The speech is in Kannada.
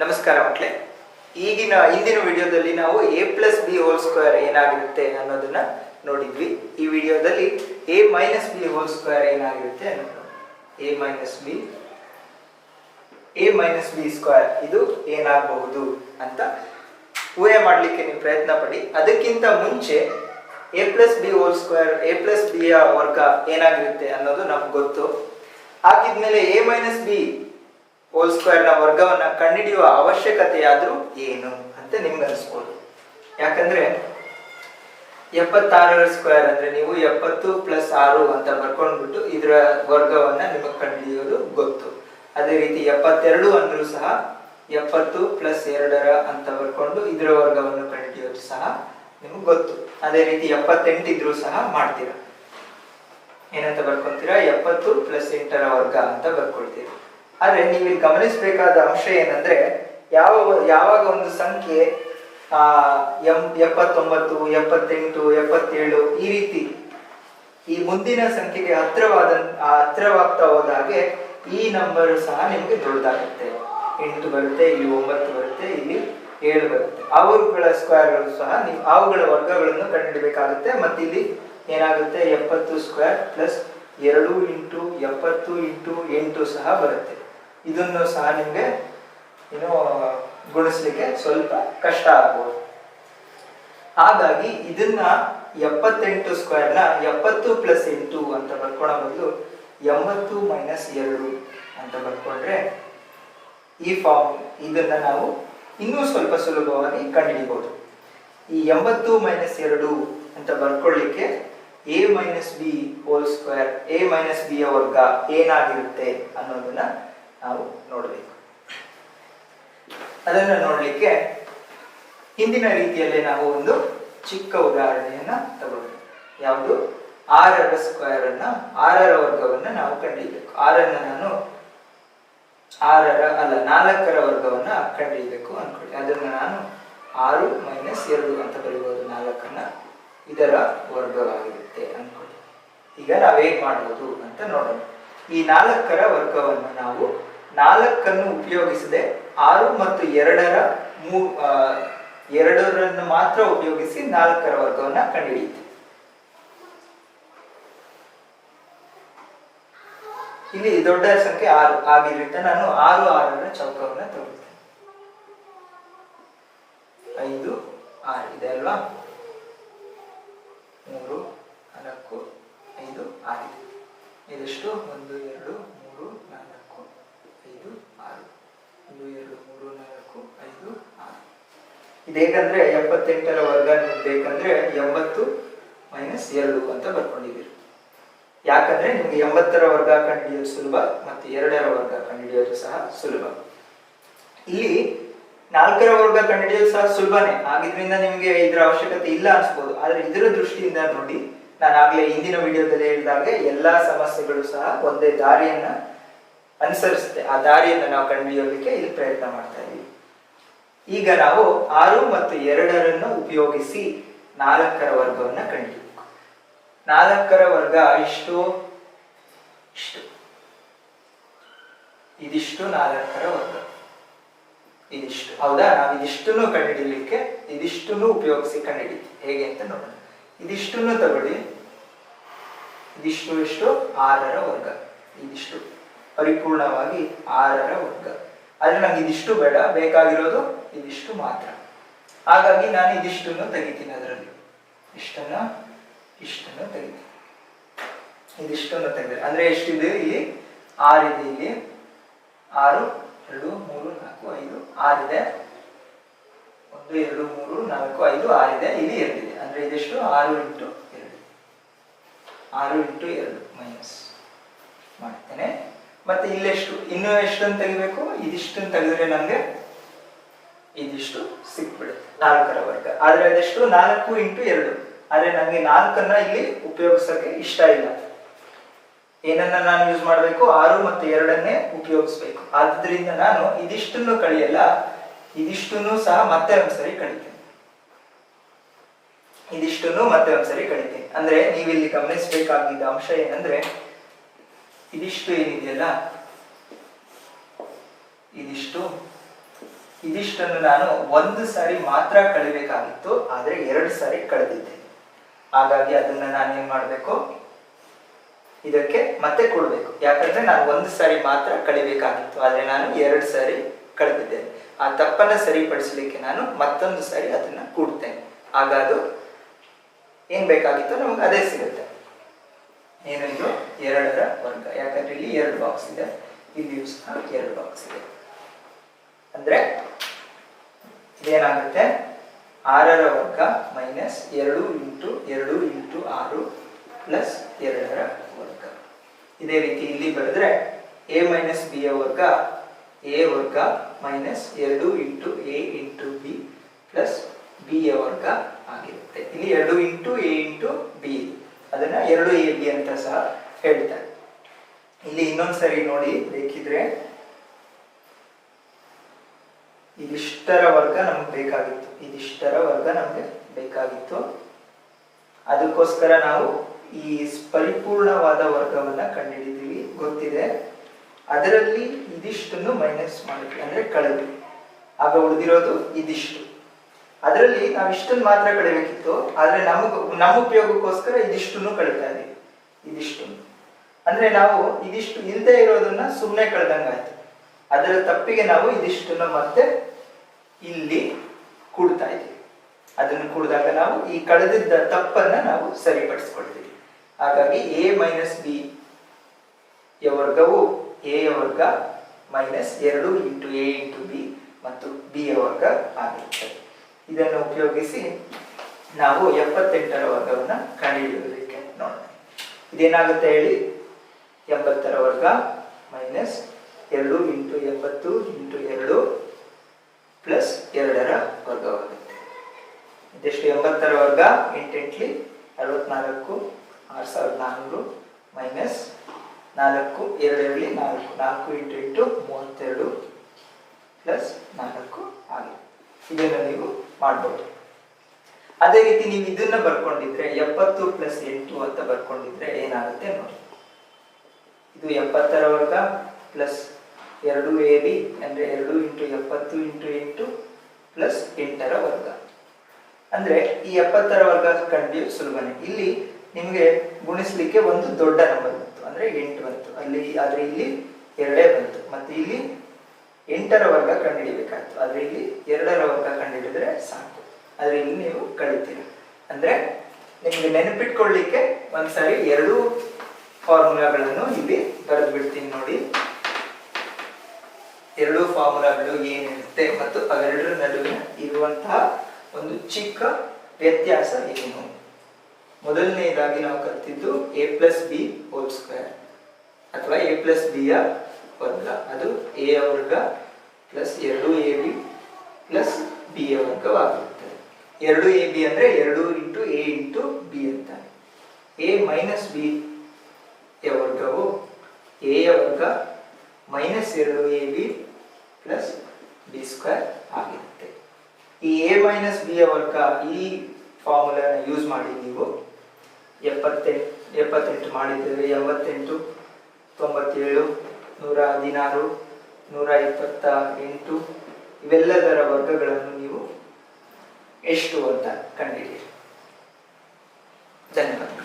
ನಮಸ್ಕಾರ ಮಕ್ಕಳೇ. ಈಗಿನ ಇಂದಿನ ವಿಡಿಯೋದಲ್ಲಿ ನಾವು A plus B whole square ಏನಾಗಿರುತ್ತೆ ಅನ್ನೋದನ್ನ ನೋಡಿದ್ವಿ. ಈ ವಿಡಿಯೋದಲ್ಲಿ A minus B whole square ಏನಾಗಿರುತ್ತೆ A minus B A minus B square ಇದು ಏನಾಗಬಹುದು ಅಂತ ಊಹೆ ಮಾಡಲಿಕ್ಕೆ ನೀವು ಪ್ರಯತ್ನ ಪಡಿ. ಅದಕ್ಕಿಂತ ಮುಂಚೆ A plus B whole square A plus ಬಿಯ ವರ್ಗ ಏನಾಗಿರುತ್ತೆ ಅನ್ನೋದು ನಮ್ಗೆ ಗೊತ್ತು. ಹಾಕಿದ್ಮೇಲೆ ಎ ಮೈನಸ್ ಬಿ ಹೋಲ್ ಸ್ಕ್ವೇರ್ನ ವರ್ಗವನ್ನ ಕಂಡುಹಿಡಿಯುವ ಅವಶ್ಯಕತೆ ಆದ್ರೂ ಏನು ಅಂತ ನಿಮ್ಗೆ ಅನಿಸ್ಬೋದು. ಯಾಕಂದ್ರೆ ಎಪ್ಪತ್ತಾರರ ಸ್ಕ್ವೇರ್ ಅಂದ್ರೆ ನೀವು ಎಪ್ಪತ್ತು ಪ್ಲಸ್ ಆರು ಅಂತ ಬರ್ಕೊಂಡ್ಬಿಟ್ಟು ಇದರ ವರ್ಗವನ್ನ ನಿಮಗೆ ಕಂಡುಹಿಡಿಯೋದು ಗೊತ್ತು. ಅದೇ ರೀತಿ ಎಪ್ಪತ್ತೆರಡು ಅಂದ್ರೂ ಸಹ ಎಪ್ಪತ್ತು ಪ್ಲಸ್ ಎರಡರ ಅಂತ ಬರ್ಕೊಂಡು ಇದರ ವರ್ಗವನ್ನು ಕಂಡುಹಿಡಿಯೋದು ಸಹ ನಿಮಗೆ ಗೊತ್ತು. ಅದೇ ರೀತಿ ಎಪ್ಪತ್ತೆಂಟು ಇದ್ರೂ ಸಹ ಮಾಡ್ತೀರಾ. ಏನಂತ ಬರ್ಕೊಂತೀರಾ? ಎಪ್ಪತ್ತು ಪ್ಲಸ್ ಎಂಟರ ವರ್ಗ ಅಂತ ಬರ್ಕೊಳ್ತೀರಾ. ಆದ್ರೆ ನೀವು ಗಮನಿಸಬೇಕಾದ ಅಂಶ ಏನಂದ್ರೆ ಯಾವ ಯಾವಾಗ ಒಂದು ಸಂಖ್ಯೆ, ಆ, ಎಂ, ಎಪ್ಪತ್ತೊಂಬತ್ತು, ಎಪ್ಪತ್ತೆಂಟು, ಎಪ್ಪತ್ತೇಳು ಈ ರೀತಿ ಈ ಮುಂದಿನ ಸಂಖ್ಯೆಗೆ ಹತ್ತಿರವಾದ ಹತ್ತಿರವಾಗ್ತಾ ಹೋದಾಗೆ ಈ ನಂಬರ್ ಸಹ ನಿಮಗೆ ದೊಡ್ಡದಾಗುತ್ತೆ. ಎಂಟು ಬರುತ್ತೆ, ಇಲ್ಲಿ ಒಂಬತ್ತು ಬರುತ್ತೆ, ಇಲ್ಲಿ ಏಳು ಬರುತ್ತೆ. ಅವುಗಳ ಸ್ಕ್ವೇರ್ಗಳು ಸಹ ನೀವು ಅವುಗಳ ವರ್ಗಗಳನ್ನು ಕಂಡುಹಿಡಬೇಕಾಗುತ್ತೆ. ಮತ್ತೆ ಇಲ್ಲಿ ಏನಾಗುತ್ತೆ? ಎಪ್ಪತ್ತು ಸ್ಕ್ವೇರ್ ಪ್ಲಸ್ ಎರಡು ಇಂಟು ಎಪ್ಪತ್ತು ಇಂಟು ಎಂಟು ಸಹ ಬರುತ್ತೆ. ಇದನ್ನು ಸಹ ನಿಮಗೆ ಏನು ಗುಣಿಸ್ಲಿಕ್ಕೆ ಸ್ವಲ್ಪ ಕಷ್ಟ ಆಗ್ಬೋದು. ಹಾಗಾಗಿ ಇದನ್ನ ಎಪ್ಪತ್ತೆಂಟು ಸ್ಕ್ವೇರ್ನ ಎಪ್ಪತ್ತು ಪ್ಲಸ್ ಎಂಟು ಅಂತ ಬರ್ಕೊಳ್ಳೋ ಬದಲು ಎಂಬತ್ತು ಮೈನಸ್ ಎರಡು ಅಂತ ಬರ್ಕೊಂಡ್ರೆ ಈ ಫಾರ್ಮ್ ಇದನ್ನ ನಾವು ಇನ್ನೂ ಸ್ವಲ್ಪ ಸುಲಭವಾಗಿ ಕಂಡುಹಿಡಿಬಹುದು ಈ ಎಂಬತ್ತು ಮೈನಸ್ ಎರಡು ಅಂತ ಬರ್ಕೊಳ್ಳಿಕ್ಕೆ A minus B whole square A minus B ಯ ವರ್ಗ ಏನಾಗಿರುತ್ತೆ ಅನ್ನೋದನ್ನ ನಾವು ನೋಡಬೇಕು. ಅದನ್ನು ನೋಡಲಿಕ್ಕೆ ಹಿಂದಿನ ರೀತಿಯಲ್ಲಿ ನಾವು ಒಂದು ಚಿಕ್ಕ ಉದಾಹರಣೆಯನ್ನ ತಗೊಳ್ಬೇಕು. ಯಾವುದು? ಆರರ ಸ್ಕ್ವೇರ್ ಅನ್ನ ಆರರ ವರ್ಗವನ್ನ ನಾವು ಕಂಡುಹಿಡಬೇಕು ಆರನ್ನ ನಾನು ಆರರ ಅಲ್ಲ, ನಾಲ್ಕರ ವರ್ಗವನ್ನ ಕಂಡುಹಿಡಬೇಕು ಅನ್ಕೊಳ್ಳಿ. ಅದನ್ನ ನಾನು ಆರು ಮೈನಸ್ ಎರಡು ಅಂತ ಬರೀಬಹುದು ನಾಲ್ಕನ್ನ ಇದರ ವರ್ಗವಾಗಿರುತ್ತೆ ಅನ್ಕೊಳ್ಳಿ. ಈಗ ನಾವೇನ್ ಮಾಡ್ಬೋದು ಅಂತ ನೋಡೋಣ. ಈ ನಾಲ್ಕರ ವರ್ಗವನ್ನು ನಾವು ನಾಲ್ಕನ್ನು ಉಪಯೋಗಿಸದೆ ಆರು ಮತ್ತು ಎರಡರ ಮೂ ಎರಡರನ್ನು ಮಾತ್ರ ಉಪಯೋಗಿಸಿ ನಾಲ್ಕರ ವರ್ಗವನ್ನ ಕಂಡುಹಿಡಿಯಿತು. ಇಲ್ಲಿ ದೊಡ್ಡ ಸಂಖ್ಯೆ ಆರು ಆಗಿರುತ್ತೆ. ನಾನು ಆರು ಆರರ ಚೌಕವನ್ನು ತೋರಿಸ್ತೇನೆ. ಐದು ಆರು ಇದೆ ಅಲ್ವಾ ಮೂರು ನಾಲ್ಕು ಐದು ಆರಿದೆ ಇದೆಷ್ಟು ಒಂದು ಎರಡು ಮೂರು ನಾಲ್ಕು ಐದು ಆರು ಒಂದು ಎರಡು ಮೂರು ನಾಲ್ಕು ಐದು ಆರು ಹೇಗಂದ್ರೆ ಎಪ್ಪತ್ತೆಂಟರ ವರ್ಗ ಬೇಕಂದ್ರೆ ಎಂಬತ್ತು ಮೈನಸ್ ಎರಡು ಅಂತ ಬರ್ಕೊಂಡಿದ್ದೀರಿ. ಯಾಕಂದ್ರೆ ನಿಮ್ಗೆ ಎಂಬತ್ತರ ವರ್ಗ ಕಂಡುಹಿಡಿಯೋದು ಸುಲಭ ಮತ್ತು ಎರಡರ ವರ್ಗ ಕಂಡುಹಿಡಿಯೋದು ಸಹ ಸುಲಭ. ಇಲ್ಲಿ ನಾಲ್ಕರ ವರ್ಗ ಕಂಡುಹಿಡಿಯೋದು ಸಹ ಸುಲಭನೇ. ಆಗಿದ್ರಿಂದ ನಿಮಗೆ ಇದರ ಅವಶ್ಯಕತೆ ಇಲ್ಲ ಅನ್ಸ್ಬೋದು. ಆದ್ರೆ ಇದರ ದೃಷ್ಟಿಯಿಂದ ನೋಡಿ, ನಾನು ಆಗ್ಲೇ ಹಿಂದಿನ ವಿಡಿಯೋದಲ್ಲಿ ಹೇಳಿದಾಗೆ ಎಲ್ಲಾ ಸಮಸ್ಯೆಗಳು ಸಹ ಒಂದೇ ದಾರಿಯನ್ನ ಅನುಸರಿಸುತ್ತೆ. ಆ ದಾರಿಯನ್ನ ನಾವು ಕಂಡುಹಿಡಿಯೋದಕ್ಕೆ ಇಲ್ಲಿ ಪ್ರಯತ್ನ ಮಾಡ್ತಾ ಇದ್ದೀವಿ. ಈಗ ನಾವು ಆರು ಮತ್ತು ಎರಡರನ್ನು ಉಪಯೋಗಿಸಿ ನಾಲ್ಕರ ವರ್ಗವನ್ನು ಕಂಡು ನಾಲ್ಕರ ವರ್ಗ ಇಷ್ಟು ಇಷ್ಟು. ಇದಿಷ್ಟು ನಾಲ್ಕರ ವರ್ಗ. ಇದಿಷ್ಟು. ಹೌದಾ? ನಾವು ಇದಿಷ್ಟನ್ನು ಕಂಡುಹಿಡಿಯಲಿಕ್ಕೆ ಇದಿಷ್ಟನ್ನು ಉಪಯೋಗಿಸಿ ಕಂಡುಹಿಡಿತೀವಿ. ಹೇಗೆ ಅಂತ ನೋಡೋಣ. ಇದಿಷ್ಟನ್ನು ತಗೊಳ್ಳಿ. ಇದಿಷ್ಟು ಇಷ್ಟು ಆರರ ವರ್ಗ. ಇದಿಷ್ಟು. ಪರಿಪೂರ್ಣವಾಗಿ ಆರರ ವರ್ಗ. ಆದ್ರೆ ನಂಗೆ ಇದಿಷ್ಟು ಬೇಡ, ಬೇಕಾಗಿರೋದು ಇದಿಷ್ಟು ಮಾತ್ರ. ಹಾಗಾಗಿ ನಾನು ಇದಿಷ್ಟನ್ನು ತೆಗಿತೀನಿ ಅದರಲ್ಲಿ. ಇಷ್ಟನ್ನ, ಇಷ್ಟನ್ನು ತೆಗಿತೀನಿ. ಇದಿಷ್ಟನ್ನು ತೆಗೆದ್ರೆ, ಅಂದ್ರೆ ಎಷ್ಟಿದೆ ಇಲ್ಲಿ? ಆರಿದೆ ಇಲ್ಲಿ. ಆರು, ಎರಡು, ಮೂರು, ನಾಲ್ಕು, ಐದು, ಆರಿದೆ. ಒಂದು, ಎರಡು, ಮೂರು, ನಾಲ್ಕು, ಐದು, ಆರಿದೆ. ಇಲ್ಲಿ ಎರಡಿದೆ. ಅಂದ್ರೆ ಇದೆಷ್ಟು? ಆರು ಇಂಟು ಎರಡು. ಆರು ಇಂಟು ಎರಡು ಮೈನಸ್ ಮಾಡ್ತೇನೆ. ಮತ್ತೆ ಇಲ್ಲೆಷ್ಟು, ಇನ್ನೂ ಎಷ್ಟನ್ನು ತೆಗಿಬೇಕು? ಇದಿಷ್ಟನ್ನು ತೆಗೆದ್ರೆ ನಮಗೆ ಇದಿಷ್ಟು ಸಿಕ್ಬಿಡುತ್ತೆ. ನಾಲ್ಕರ ವರ್ಗ. ಆದ್ರೆ ಅದೆಷ್ಟು? ನಾಲ್ಕು ಇಂಟು ಎರಡು. ಆದ್ರೆ ನನಗೆ ನಾಲ್ಕನ್ನ ಇಲ್ಲಿ ಉಪಯೋಗಿಸಕ್ಕೆ ಇಷ್ಟ ಇಲ್ಲ. ಏನನ್ನ ನಾನು ಯೂಸ್ ಮಾಡಬೇಕು? ಆರು ಮತ್ತು ಎರಡನ್ನೇ ಉಪಯೋಗಿಸ್ಬೇಕು. ಆದ್ರಿಂದ ನಾನು ಇದಿಷ್ಟನ್ನು ಕಳಿಯಲ್ಲ, ಇದಿಷ್ಟನ್ನು ಸಹ ಮತ್ತೆ ಒಂದ್ಸರಿ ಕಳಿತೇನೆ. ಇದಿಷ್ಟನ್ನು ಮತ್ತೆ ಒಂದ್ಸರಿ ಕಳಿತೇನೆ. ಅಂದ್ರೆ ನೀವಿಲ್ಲಿ ಗಮನಿಸಬೇಕಾಗಿದ್ದ ಅಂಶ ಏನಂದ್ರೆ ಇದಿಷ್ಟು ಏನಿದೆಯಲ್ಲ? ಇದಿಷ್ಟು? ಇದಿಷ್ಟನ್ನು ನಾನು ಒಂದು ಸಾರಿ ಮಾತ್ರ ಕಳಿಬೇಕಾಗಿತ್ತು, ಆದರೆ ಎರಡು ಸಾರಿ ಕಳೆದಿದ್ದೆ. ಹಾಗಾಗಿ ಅದನ್ನ ನಾನು ಏನ್ ಮಾಡಬೇಕು? ಇದಕ್ಕೆ ಮತ್ತೆ ಕೊಡಬೇಕು. ಯಾಕಂದ್ರೆ ನಾನು ಒಂದು ಸಾರಿ ಮಾತ್ರ ಕಳಿಬೇಕಾಗಿತ್ತು, ಆದರೆ ನಾನು ಎರಡು ಸಾರಿ ಕಳೆದಿದ್ದೇನೆ ಆ ತಪ್ಪನ್ನ ಸರಿಪಡಿಸಲಿಕ್ಕೆ ನಾನು ಮತ್ತೊಂದು ಸಾರಿ ಅದನ್ನ ಕೂಡ್ತೇನೆ. ಆಗ ಅದು ಏನ್ ಬೇಕಾಗಿತ್ತು ನಮ್ಗೆ ಅದೇ ಸಿಗುತ್ತೆ. ಏನು ಇದು ಎರಡರ ವರ್ಗ. ಯಾಕಂದ್ರೆ ಇಲ್ಲಿ ಎರಡು ಬಾಕ್ಸ್ ಇದೆ. ಇಲ್ಲಿಯೂ ಸಹ ಎರಡು ಬಾಕ್ಸ್ ಇದೆ. ಅಂದ್ರೆ ಇದೇನಾಗುತ್ತೆ? ಆರರ ವರ್ಗ ಮೈನಸ್ ಎರಡು ಇಂಟು ಎರಡು ಇಂಟು ಆರು ಪ್ಲಸ್ ಎರಡರ ವರ್ಗ. ಇದೇ ರೀತಿ ಇಲ್ಲಿ ಬರೆದ್ರೆ ಎ ಮೈನಸ್ ಬಿ ವರ್ಗ ಎ ವರ್ಗ ಮೈನಸ್ ಎರಡು into A into B plus B ಯ ವರ್ಗ ಆಗಿರುತ್ತೆ. ಇಲ್ಲಿ ಎರಡು ಇಂಟು ಎ ಇಂಟು ಬಿ ಅದನ್ನ ಎರಡು ಬಿ ಅಂತ ಸಹ ಹೇಳ್ತಾರೆ. ಇಲ್ಲಿ ಇನ್ನೊಂದ್ಸರಿ ನೋಡಿ ಬೇಕಿದ್ರೆ. ಇದಿಷ್ಟರ ವರ್ಗ ನಮ್ಗೆ ಬೇಕಾಗಿತ್ತು. ಇದಿಷ್ಟರ ವರ್ಗ ನಮ್ಗೆ ಬೇಕಾಗಿತ್ತು. ಅದಕ್ಕೋಸ್ಕರ ನಾವು ಈ ಪರಿಪೂರ್ಣವಾದ ವರ್ಗವನ್ನ ಕಂಡುಹಿಡಿದೀವಿ. ಗೊತ್ತಿದೆ? ಅದರಲ್ಲಿ ಇದಿಷ್ಟನ್ನು ಮೈನಸ್ ಮಾಡಿದ್ವಿ. ಅಂದ್ರೆ ಕಳೆದ್ವಿ. ಆಗ ಉಳಿದಿರೋದು ಇದಿಷ್ಟು. ಅದರಲ್ಲಿ ನಾವು ಇಷ್ಟನ್ನು ಮಾತ್ರ ಕಳಿಬೇಕಿತ್ತು ಆದ್ರೆ ನಮಗೆ, ನಮ್ಮ ಉಪಯೋಗಕ್ಕೋಸ್ಕರ ಇದಿಷ್ಟನ್ನು ಕಳೀತಾ ಇದೀವಿ. ಇದಿಷ್ಟು ಅಂದ್ರೆ ನಾವು ಇದಿಷ್ಟು ಇಲ್ಲದೆ ಇರೋದನ್ನ ಸುಮ್ಮನೆ ಕಳೆದಂಗಾಯ್ತು. ಅದರ ತಪ್ಪಿಗೆ ನಾವು ಇದಿಷ್ಟನ್ನು ಮತ್ತೆ ಇಲ್ಲಿ ಕೂಡ್ತಾ ಇದ್ದೀವಿ ಅದನ್ನು ಕೂಡಿದಾಗ ನಾವು ಈ ಕಳೆದಿದ್ದ ತಪ್ಪನ್ನ ನಾವು ಸರಿಪಡಿಸ್ಕೊಳ್ತೀವಿ. ಹಾಗಾಗಿ ಎ ಮೈನಸ್ ಬಿ ಯ ವರ್ಗವು ಎ ಯ ವರ್ಗ ಮೈನಸ್ ಎರಡು ಇಂಟು ಎ ಇಂಟು ಬಿ ಮತ್ತು ಬಿ ಯ ವರ್ಗ ಆಗಿರುತ್ತದೆ. ಇದನ್ನು ಉಪಯೋಗಿಸಿ ನಾವು ಎಪ್ಪತ್ತೆಂಟರ ವರ್ಗವನ್ನು ಕಂಡುಹಿಡಿಯೋದಕ್ಕೆ ನೋಡೋಣ. ಇದೇನಾಗುತ್ತೆ ಹೇಳಿ? ಎಂಬತ್ತರ ವರ್ಗ ಮೈನಸ್ ಎರಡು ಇಂಟು ಎಂಬತ್ತು ಇಂಟು ಎರಡು ಪ್ಲಸ್ ಎರಡರ ವರ್ಗವಾಗುತ್ತೆ. ಇದೆಷ್ಟು ಎಂಬತ್ತರ ವರ್ಗ ಎಂಟೆಂಟ್ಲಿ ಅರವತ್ನಾಲ್ಕು, ಆರು ಸಾವಿರದ ನಾನ್ನೂರು ಮೈನಸ್ ನಾಲ್ಕು ಎರಡರಲ್ಲಿ ನಾಲ್ಕು ನಾಲ್ಕು ಇಂಟು ಇಂಟು ಮೂವತ್ತೆರಡು ಪ್ಲಸ್ ನಾಲ್ಕು ಆಗಿದೆ. ಇದನ್ನು ನೀವು ಮಾಡ್ಬೋದು. ಅದೇ ರೀತಿ ನೀವು ಇದನ್ನ ಬರ್ಕೊಂಡಿದ್ರೆ ಎಪ್ಪತ್ತು ಪ್ಲಸ್ ಎಂಟು ಅಂತ ಬರ್ಕೊಂಡಿದ್ರೆ ಏನಾಗುತ್ತೆ ನೋಡಿ. ಇದು ಎಪ್ಪತ್ತರ ವರ್ಗ ಪ್ಲಸ್ ಎರಡು ಎ ಬಿ ಅಂದ್ರೆ ಎರಡು ಇಂಟು ಎಪ್ಪತ್ತು ಇಂಟು ಎಂಟು ಪ್ಲಸ್ ಎಂಟರ ವರ್ಗ. ಅಂದ್ರೆ ಈ ಎಪ್ಪತ್ತರ ವರ್ಗ ಕಂಡು ಸುಲಭನೇ. ಇಲ್ಲಿ ನಿಮಗೆ ಗುಣಿಸ್ಲಿಕ್ಕೆ ಒಂದು ದೊಡ್ಡ ನಂಬರ್ ಬಂತು. ಅಂದ್ರೆ ಎಂಟು ಬಂತು. ಅಲ್ಲಿ, ಆದ್ರೆ ಇಲ್ಲಿ ಎರಡೇ ಬಂತು. ಮತ್ತೆ ಇಲ್ಲಿ ಎಂಟರ ವರ್ಗ ಕಂಡುಹಿಡಿಬೇಕಾಯ್ತು ಆದ್ರೆ ಇಲ್ಲಿ ಎರಡರ ವರ್ಗ ಕಂಡುಹಿಡಿದ್ರೆ ಸಾಕು. ಆದ್ರೆ ಇಲ್ಲಿ ನೀವು ಕಳಿತೀರ. ಅಂದ್ರೆ ನಿಮಗೆ ನೆನಪಿಟ್ಕೊಳ್ಳಿಕ್ಕೆ ಒಂದ್ಸರಿ ಎರಡು ಫಾರ್ಮುಲಾಗಳನ್ನು ಇಲ್ಲಿ ಬರೆದು ಬಿಡ್ತೀನಿ ನೋಡಿ. ಎರಡು ಫಾರ್ಮುಲಾಗಳು ಏನಿರುತ್ತೆ ಮತ್ತು ಅವೆರಡರ ನಡುವೆ ಇರುವಂತಹ ಒಂದು ಚಿಕ್ಕ ವ್ಯತ್ಯಾಸ ಏನು? ಮೊದಲನೆಯದಾಗಿ ನಾವು ಕಲ್ತಿದ್ದು A plus B whole square ಅಥವಾ ಎ ಪ್ಲಸ್ ಬಿ ಯ ವರ್ಗ ಅದು ಎ ವರ್ಗ ಪ್ಲಸ್ ಎರಡು ಎ ಬಿ ಪ್ಲಸ್ ಬಿ ಯ ವರ್ಗವಾಗಿರುತ್ತದೆ. ಎರಡು ಎ ಬಿ ಅಂದ್ರೆ ಎರಡು ಇಂಟು ಎ ಇಂಟು ಬಿ ಅಂತ. ಎ ಮೈನಸ್ ಬಿ ಯ ವರ್ಗವು ಎ ವರ್ಗ ಮೈನಸ್ ಎರಡು A B plus B square ಆಗಿರುತ್ತೆ. ಈ ಎ ಮೈನಸ್ ಬಿ ಯ ವರ್ಗ ಈ ಫಾರ್ಮುಲಾನ ಯೂಸ್ ಮಾಡಿ ನೀವು ಎಪ್ಪತ್ತೆಂಟು ಎಪ್ಪತ್ತೆಂಟು ಮಾಡಿದ್ದೇವೆ, ಎಂಬತ್ತೆಂಟು, ತೊಂಬತ್ತೇಳು ನೂರ ಹದಿನಾರು ನೂರ ಇಪ್ಪತ್ತ ಎಂಟು ಇವೆಲ್ಲದರ ವರ್ಗಗಳನ್ನು ನೀವು ಎಷ್ಟು ಅಂತ ಕಂಡಿದ್ದೀರಿ? ಧನ್ಯವಾದ